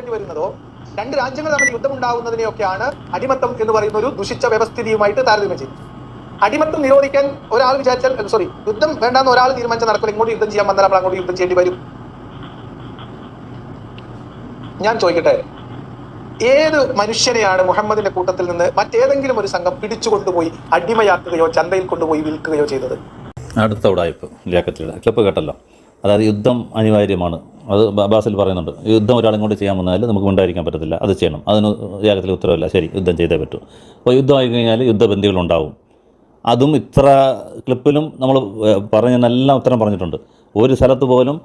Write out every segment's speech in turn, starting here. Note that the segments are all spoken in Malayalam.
നടത്തേണ്ടി വരുന്നതോ രണ്ട് രാജ്യങ്ങൾ തമ്മിൽ യുദ്ധമുണ്ടാകുന്നതിനെയൊക്കെയാണ് അടിമത്തം എന്ന് പറയുന്ന ഒരു ദുഷിച്ച വ്യവസ്ഥിതിയുമായിട്ട് താരതമ്യം ചെയ്യുന്നത്. അടിമത്തം നിരോധിക്കാൻ ഒരാൾ വിചാരിച്ചാൽ സോറി യുദ്ധം വേണ്ടാന്ന് ഒരാൾ തീരുമാനിച്ചാൽ നടക്കില്ല. ഇങ്ങോട്ട് യുദ്ധം ചെയ്യാൻ വന്നാൽ നമ്മൾ അങ്ങോട്ട് യുദ്ധം ചെയ്യേണ്ടി വരും. ഞാൻ ചോദിക്കട്ടെ ഏത് മനുഷ്യനെയാണ് മുഹമ്മദിന്റെ കൂട്ടത്തിൽ നിന്ന് മറ്റേതെങ്കിലും ഒരു സംഘം പിടിച്ചുകൊണ്ടുപോയി അടിമയാക്കുകയോ ചന്തയിൽ കൊണ്ടുപോയി വിൽക്കുകയോ ചെയ്തത്? അടുത്ത ഉടായ്പ് ലിയാക്കത്തിയുടെ ക്ലിപ്പ് കേട്ടല്ലോ. അതായത് യുദ്ധം അനിവാര്യമാണ് അത് ബാസിൽ പറയുന്നുണ്ട് യുദ്ധം ഒരാളും കൊണ്ട് ചെയ്യാൻ വന്നാൽ നമുക്ക് ഉണ്ടായിരിക്കാൻ പറ്റത്തില്ല അത് ചെയ്യണം. അതിന് യാഗത്തിൽ ഉത്തരവില്ല ശരി യുദ്ധം ചെയ്തേ പറ്റൂ. അപ്പോൾ യുദ്ധമായി കഴിഞ്ഞാൽ യുദ്ധബന്ധികളുണ്ടാവും അതും ഇത്ര ക്ലിപ്പിലും നമ്മൾ പറഞ്ഞതിനെല്ലാം ഉത്തരം പറഞ്ഞിട്ടുണ്ട്. ഒരു സ്ഥലത്ത് പോലും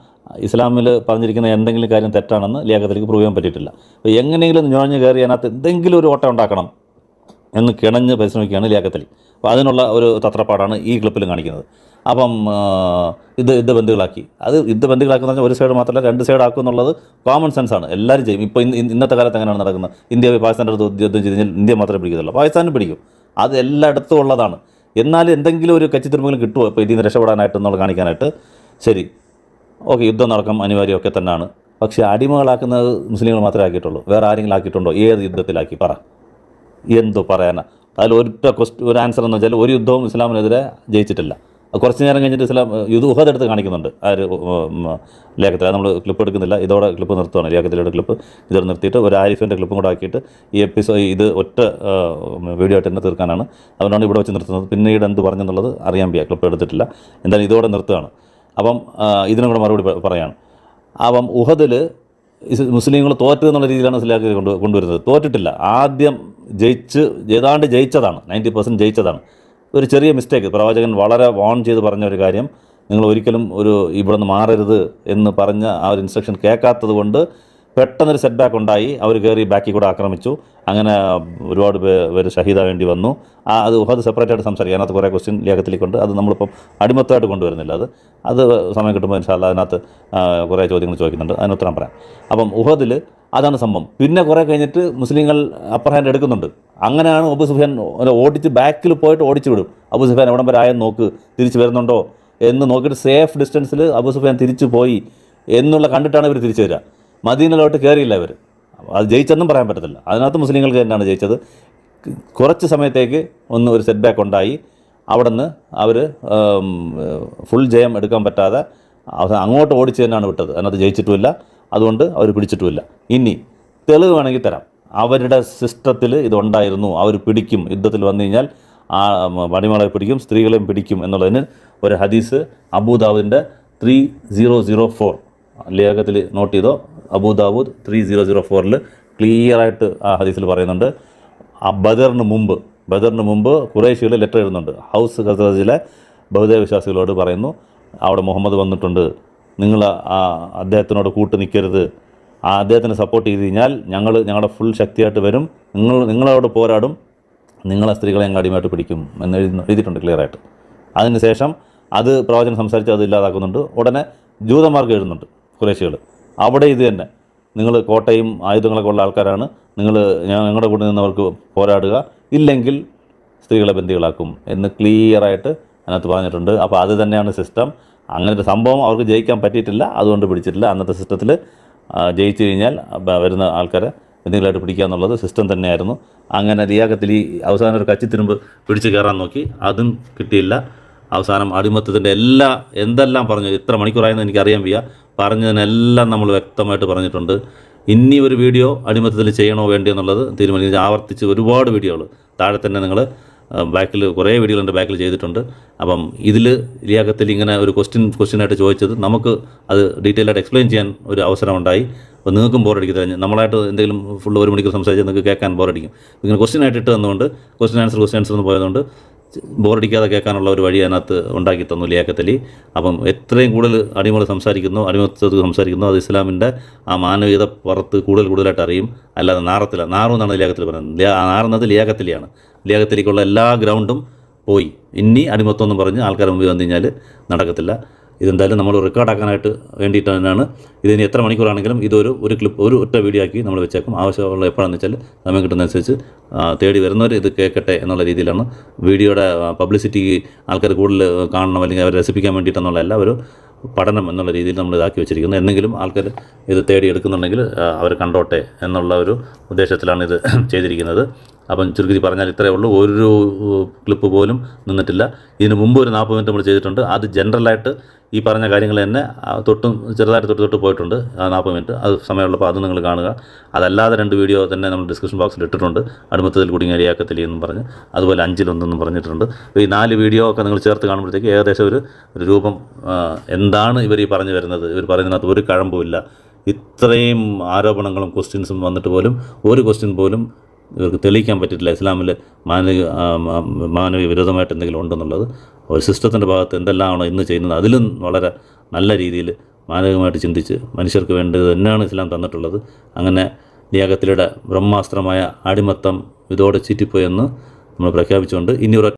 ഇസ്ലാമിൽ പറഞ്ഞിരിക്കുന്ന എന്തെങ്കിലും കാര്യം തെറ്റാണെന്ന് ലേഖത്തിലേക്ക് പ്രൂവ് ചെയ്യാൻ പറ്റിയിട്ടില്ല. അപ്പോൾ എങ്ങനെയെങ്കിലും നുഴഞ്ഞു കയറി അതിനകത്ത് എന്തെങ്കിലും ഒരു ഓട്ടം ഉണ്ടാക്കണം. എന്ന് കിണഞ്ഞ് പരിശ്രമിക്കുകയാണ് ലിയാക്കത്തലി അപ്പോൾ അതിനുള്ള ഒരു തത്രപ്പാടാണ് ഈ ക്ലിപ്പിലും കാണിക്കുന്നത്. അപ്പം ഇത് ഇത് യുദ്ധബന്ധികളാക്കി അത് യുദ്ധബന്ധികളാക്കുന്ന പറഞ്ഞാൽ ഒരു സൈഡ് മാത്രമല്ല രണ്ട് സൈഡ് ആക്കും എന്നുള്ളത് കോമൺ സെൻസാണ് എല്ലാവരും ചെയ്യും. ഇപ്പോൾ ഇന്നത്തെ കാലത്ത് എങ്ങനെയാണ് നടക്കുന്നത്? ഇന്ത്യ പാകിസ്ഥാന്റെ അടുത്ത് യുദ്ധം ചെയ്ത് കഴിഞ്ഞാൽ ഇന്ത്യ മാത്രമേ പിടിക്കത്തുള്ളൂ. പാകിസ്ഥാനും പിടിക്കും. അത് എല്ലായിടത്തും ഉള്ളതാണ്. എന്നാലും എന്തെങ്കിലും ഒരു കച്ചിത്തിരുമ്പെങ്കിലും കിട്ടുമോ? ഇപ്പോൾ ഇതിൽ നിന്ന് രക്ഷപ്പെടാനായിട്ട് എന്നുള്ള കാണിക്കാനായിട്ട്? ശരി. ഓക്കെ യുദ്ധം നടക്കം അനിവാര്യമൊക്കെ തന്നെയാണ്. പക്ഷേ അടിമകളാക്കുന്നത് മുസ്ലിങ്ങൾ മാത്രമേ ആക്കിയിട്ടുള്ളൂ. വേറെ ആരെങ്കിലും ആക്കിയിട്ടുണ്ടോ? ഏത് യുദ്ധത്തിലാക്കി? പറ. എന്തോ പറയാൻ അതിൽ ഒറ്റ ക്വസ്റ്റ് ഒരു ആൻസർ എന്ന് വെച്ചാൽ ഒരു യുദ്ധവും ഇസ്ലാമിനെതിരെ ജയിച്ചിട്ടില്ല. കുറച്ച് നേരം കഴിഞ്ഞിട്ട് ഇസ്ലാം ഉഹദ് എടുത്ത് കാണിക്കുന്നുണ്ട്. ആ ഒരു ലേഖത്തിൽ. നമ്മൾ ക്ലിപ്പ് എടുക്കുന്നില്ല. ഇതോടെ ക്ലിപ്പ് നിർത്തുവാണ്. ലേഖത്തിലൂടെ ക്ലിപ്പ് ഇതോടെ നിർത്തിയിട്ട് ഒരു ആരിഫിന്റെ ക്ലിപ്പും കൂടെ ആക്കിയിട്ട് ഈ എപ്പിസോഡ് ഇത് ഒറ്റ വീഡിയോ ആയിട്ട് തന്നെ തീർക്കാനാണ്. അവനാണ് ഇവിടെ വെച്ച് നിർത്തുന്നത്. പിന്നീട് എന്ത് പറഞ്ഞെന്നുള്ളത് അറിയാൻ വയ്യ. ക്ലിപ്പ് എടുത്തിട്ടില്ല. എന്തായാലും ഇതോടെ നിർത്തുകയാണ്. അപ്പം ഇതിനും കൂടെ മറുപടി പറയാണ്. അപ്പം ഉഹദിൽ മുസ്ലിങ്ങൾ തോറ്റു എന്നുള്ള രീതിയിലാണ് ഇസ്ലാഖ് കൊണ്ട് കൊണ്ടുവരുന്നത്. തോറ്റിട്ടില്ല. ആദ്യം ജയിച്ച് ഏതാണ്ട് ജയിച്ചതാണ് നയന്റി പെർസെന്റ് ജയിച്ചതാണ്. ഒരു ചെറിയ മിസ്റ്റേക്ക് പ്രവാചകൻ വളരെ വാൺ ചെയ്ത് പറഞ്ഞ ഒരു കാര്യം നിങ്ങൾ ഒരിക്കലും ഒരു ഇവിടെ നിന്ന് മാറരുത് എന്ന് പറഞ്ഞ ആ ഒരു ഇൻസ്ട്രക്ഷൻ കേൾക്കാത്തത് കൊണ്ട് പെട്ടെന്നൊരു സെറ്റ് ബാക്ക് ഉണ്ടായി. അവർ കയറി ബാക്കിൽ കൂടെ ആക്രമിച്ചു. അങ്ങനെ ഒരുപാട് പേർ ഷഹീദ വേണ്ടി വന്നു. ആ അത് ഉഹദ് സെപ്പറേറ്റ് ആയിട്ട് സംസാരിക്കും. അതിനകത്ത് കുറേ ക്വസ്റ്റ്യൻ ലേഖത്തിലേക്കുണ്ട്. അത് നമ്മളിപ്പം അടിമത്തമായിട്ട് കൊണ്ടുവരുന്നില്ല അത്. അത് സമയം കിട്ടുമ്പോൾ ഇൻഷാല്ല അതിനകത്ത് കുറേ ചോദ്യങ്ങൾ ചോദിക്കുന്നുണ്ട്. അതിന് ഉത്തരം പറയാം. അപ്പം ഉഹദിൽ അതാണ് സംഭവം. പിന്നെ കുറേ കഴിഞ്ഞിട്ട് മുസ്ലിങ്ങൾ അപ്പർ ഹാൻഡ് എടുക്കുന്നുണ്ട്. അങ്ങനെയാണ് അബു സുഫിയാൻ ഓടിച്ച് ബാക്കിൽ പോയിട്ട് ഓടിച്ചു വിടും. അബു സുഫിയാൻ എവിടം വരെ ആയെന്ന് നോക്ക്. തിരിച്ച് വരുന്നുണ്ടോ എന്ന് നോക്കിയിട്ട് സേഫ് ഡിസ്റ്റൻസിൽ അബു സുഫിയാൻ തിരിച്ചു പോയി എന്നുള്ള കണ്ടിട്ടാണ് ഇവർ തിരിച്ചു വരിക. മദീനയിലോട്ട് കയറിയില്ല അവർ അത് ജയിച്ചെന്നും പറയാൻ പറ്റത്തില്ല. അതിനകത്ത് മുസ്ലിങ്ങൾക്ക് തന്നെയാണ് ജയിച്ചത്. കുറച്ച് സമയത്തേക്ക് ഒന്ന് ഒരു സെറ്റ് ബാക്ക് ഉണ്ടായി. അവിടെ നിന്ന് അവർ ഫുൾ ജയം എടുക്കാൻ പറ്റാതെ അങ്ങോട്ട് ഓടിച്ച് തന്നെയാണ് വിട്ടത്. അതിനകത്ത് ജയിച്ചിട്ടുമില്ല. അതുകൊണ്ട് അവർ പിടിച്ചിട്ടുമില്ല. ഇനി തെളിവ് വേണമെങ്കിൽ തരാം. അവരുടെ സിസ്റ്റത്തിൽ ഇതുണ്ടായിരുന്നു. അവർ പിടിക്കും. യുദ്ധത്തിൽ വന്നു കഴിഞ്ഞാൽ ആ പണിമകളെ പിടിക്കും സ്ത്രീകളെയും പിടിക്കും എന്നുള്ളതിന് ഒരു ഹദീസ് അബൂദാബിന്റെ ത്രീ സീറോ സീറോ ഫോർ ലേഖത്തിൽ നോട്ട് ചെയ്തോ? അബൂദാബൂദ് ത്രീ സീറോ സീറോ ഫോറിൽ ക്ലിയറായിട്ട് ആ ഹദീസിൽ പറയുന്നുണ്ട്. ആ ബദറിന് മുമ്പ് ബദറിന് മുമ്പ് കുറേശ്ശികൾ ലെറ്റർ എഴുതുന്നുണ്ട്. ഹൗസ് ഖസറജിലെ ബഹുദൈവ വിശ്വാസികളോട് പറയുന്നു അവിടെ മുഹമ്മദ് വന്നിട്ടുണ്ട്. നിങ്ങൾ ആ അദ്ദേഹത്തിനോട് കൂട്ട് നിൽക്കരുത്. ആ അദ്ദേഹത്തിന് സപ്പോർട്ട് ചെയ്ത് കഴിഞ്ഞാൽ ഞങ്ങൾ ഞങ്ങളുടെ ഫുൾ ശക്തിയായിട്ട് വരും. നിങ്ങൾ നിങ്ങളോട് പോരാടും. നിങ്ങളെ സ്ത്രീകളെ ഞങ്ങൾ അടിമയായിട്ട് പിടിക്കും. എന്ന് എഴുതി എഴുതിയിട്ടുണ്ട് ക്ലിയറായിട്ട് അതിന് ശേഷം അത് പ്രവചനം സംസാരിച്ച് അത് ഇല്ലാതാക്കുന്നുണ്ട്. ഉടനെ ജൂതന്മാർക്ക് എഴുതുന്നുണ്ട് കുറേശ്യകൾ അവിടെ ഇത് തന്നെ. നിങ്ങൾ കോട്ടയും ആയുധങ്ങളൊക്കെ ഉള്ള ആൾക്കാരാണ്. നിങ്ങൾ ഞങ്ങളുടെ കൂടെ നിന്നവർക്ക് പോരാടുക. ഇല്ലെങ്കിൽ സ്ത്രീകളെ ബന്ദികളാക്കും എന്ന് ക്ലിയറായിട്ട് അതിനകത്ത് പറഞ്ഞിട്ടുണ്ട്. അപ്പോൾ അത് തന്നെയാണ് സിസ്റ്റം അങ്ങനത്തെ സംഭവം അവർക്ക് ജയിക്കാൻ പറ്റിയിട്ടില്ല. അതുകൊണ്ട് പിടിച്ചിട്ടില്ല. അന്നത്തെ സിസ്റ്റത്തിൽ ജയിച്ചു കഴിഞ്ഞാൽ വരുന്ന ആൾക്കാരെ എന്തെങ്കിലുമായിട്ട് പിടിക്കുക എന്നുള്ളത് സിസ്റ്റം തന്നെയായിരുന്നു. അങ്ങനെ ലിയാക്കത്തിൽ ഈ അവസാനം ഒരു കച്ചിത്തിരുമ്പ് പിടിച്ച് കയറാൻ നോക്കി. അതും കിട്ടിയില്ല. അവസാനം അടിമത്തത്തിന്റെ എല്ലാ എന്തെല്ലാം പറഞ്ഞു ഇത്ര മണിക്കൂറായെന്ന് എനിക്കറിയാൻ വയ്യ. പറഞ്ഞതിനെല്ലാം നമ്മൾ വ്യക്തമായിട്ട് പറഞ്ഞിട്ടുണ്ട്. ഇനി ഒരു വീഡിയോ അടിമത്തത്തിൽ ചെയ്യണോ വേണ്ടോ എന്നുള്ളത് തീരുമാനിച്ച് ആവർത്തിച്ച് ഒരുപാട് വീഡിയോകൾ. താഴെ തന്നെ നിങ്ങൾ ബാക്കിൽ കുറേ വീഡിയോകളുണ്ട് ബാക്കിൽ ചെയ്തിട്ടുണ്ട്. അപ്പം ഇതിൽ ലിയാക്കത്തിൽ ഇങ്ങനെ ഒരു ക്വസ്റ്റ്യൻ ക്വസ്റ്റ്യനായിട്ട് ചോദിച്ചത് നമുക്ക് അത് ഡീറ്റെയിൽ ആയിട്ട് എക്സ്പ്ലെയിൻ ചെയ്യാൻ ഒരു അവസരം ഉണ്ടായി അപ്പോൾ നിങ്ങൾക്കും ബോറടിക്കത്തില്ല നമ്മളായിട്ട് എന്തെങ്കിലും ഫുൾ ഒരു മണിക്കൂർ സംസാരിച്ച് നിങ്ങൾക്ക് കേൾക്കാൻ ബോറടിക്കും ഇങ്ങനെ ക്വസ്റ്റ്യൻ ആയിട്ട് ഇട്ട് തന്നുകൊണ്ട് ക്വസ്റ്റ്യൻ ആൻസർ ക്വസ്റ്റ്യൻ ആൻസർ എന്ന് പോയതുകൊണ്ട് ബോറടിക്കാതെ കേൾക്കാനുള്ള ഒരു വഴി അതിനകത്ത് ഉണ്ടാക്കി തന്നു ലിയാക്കത്തലി അപ്പം എത്രയും കൂടുതൽ അടിമകൾ സംസാരിക്കുന്നു അടിമത്തത്തിൽ സംസാരിക്കുന്നു. അത് ഇസ്ലാമിന്റെ ആ മാനവികത പുറത്ത് കൂടുതൽ കൂടുതലായിട്ട് അറിയും. അല്ലാതെ നാറത്തില്ല. നാറും എന്നാണ് ലിയാക്കത്തിൽ പറയുന്നത്. നാറുന്നത് ലിയാക്കത്തലിയാണ് ലിയാക്കത്തലിക്കുള്ള എല്ലാ ഗ്രൗണ്ടും പോയി. ഇനി അടിമത്തം എന്ന് പറഞ്ഞ് ആൾക്കാർ മുമ്പിൽ വന്നു കഴിഞ്ഞാൽ നടക്കത്തില്ല. ഇതെന്തായാലും നമ്മൾ റെക്കോർഡാക്കാനായിട്ട് വേണ്ടിയിട്ട് തന്നെയാണ് ഇതിന് എത്ര മണിക്കൂറാണെങ്കിലും ഇതൊരു ഒരു ക്ലിപ്പ് ഒരു ഒറ്റ വീഡിയോ ആക്കി നമ്മൾ വെച്ചേക്കും. ആവശ്യമുള്ള എപ്പോഴാണെന്ന് വെച്ചാൽ സമയം കിട്ടുന്നതനുസരിച്ച് തേടി വരുന്നവർ ഇത് കേൾക്കട്ടെ എന്നുള്ള രീതിയിലാണ്. വീഡിയോയുടെ പബ്ലിസിറ്റി ആൾക്കാർ കൂടുതൽ കാണണം അല്ലെങ്കിൽ അവരെ രസിപ്പിക്കാൻ വേണ്ടിയിട്ടെന്നുള്ളതല്ല ഒരു പഠനം എന്നുള്ള രീതിയിൽ നമ്മൾ ഇതാക്കി വെച്ചിരിക്കുന്നത് എന്തെങ്കിലും ആൾക്കാർ ഇത് തേടിയെടുക്കുന്നുണ്ടെങ്കിൽ അവർ കണ്ടോട്ടെ എന്നുള്ള ഒരു ഉദ്ദേശത്തിലാണ് ഇത് ചെയ്തിരിക്കുന്നത്. അപ്പം ചുരുക്കി പറഞ്ഞാൽ ഇത്രയേ ഉള്ളൂ. ഒരു ക്ലിപ്പ് പോലും നിന്നിട്ടില്ല. ഇതിന് മുമ്പ് ഒരു നാൽപ്പത് മിനിറ്റ് നമ്മൾ ചെയ്തിട്ടുണ്ട്. അത് ജനറലായിട്ട് ഈ പറഞ്ഞ കാര്യങ്ങൾ തന്നെ തൊട്ടും ചെറുതായിട്ട് തൊട്ട് തൊട്ട് പോയിട്ടുണ്ട്. നാൽപ്പത് മിനിറ്റ്. അത് സമയമുള്ളപ്പോൾ അത് നിങ്ങൾ കാണുക. അതല്ലാതെ രണ്ട് വീഡിയോ തന്നെ നമ്മൾ ഡിസ്ക്രിപ്ഷൻ ബോക്സിൽ ഇട്ടിട്ടുണ്ട്. അടുമത്തതിൽ കുടുങ്ങിയ എന്ന് പറഞ്ഞ്. അതുപോലെ അഞ്ചിലൊന്നെന്നും പറഞ്ഞിട്ടുണ്ട്. ഈ നാല് വീഡിയോ ഒക്കെ നിങ്ങൾ ചേർത്ത് കാണുമ്പോഴത്തേക്ക് ഏകദേശം ഒരു രൂപം എന്താണ് ഇവർ ഈ പറഞ്ഞു വരുന്നത്? ഇവർ പറയുന്നതിനകത്ത് ഒരു കഴമ്പുമില്ല ഇത്രയും ആരോപണങ്ങളും ക്വസ്റ്റ്യൻസും വന്നിട്ട് പോലും ഒരു ക്വസ്റ്റ്യൻ പോലും ഇവർക്ക് തെളിയിക്കാൻ പറ്റിയിട്ടില്ല. ഇസ്ലാമിൽ മാനവിക മാനവിക വിരോധമായിട്ട് എന്തെങ്കിലും ഉണ്ടെന്നുള്ളത് ഒരു സിസ്റ്റത്തിന്റെ ഭാഗത്ത് എന്തെല്ലാമാണോ ഇന്ന് ചെയ്യുന്നത് അതിലും വളരെ നല്ല രീതിയിൽ മാനവികമായിട്ട് ചിന്തിച്ച് മനുഷ്യർക്ക് വേണ്ടത് തന്നെയാണ് ഇസ്ലാം തന്നിട്ടുള്ളത്. അങ്ങനെ ലിയാകത്തിലൂടെ ബ്രഹ്മാസ്ത്രമായ അടിമത്തം ഇതോടെ ചീറ്റിപ്പോയെന്ന് നമ്മൾ പ്രഖ്യാപിച്ചുകൊണ്ട് ഇനി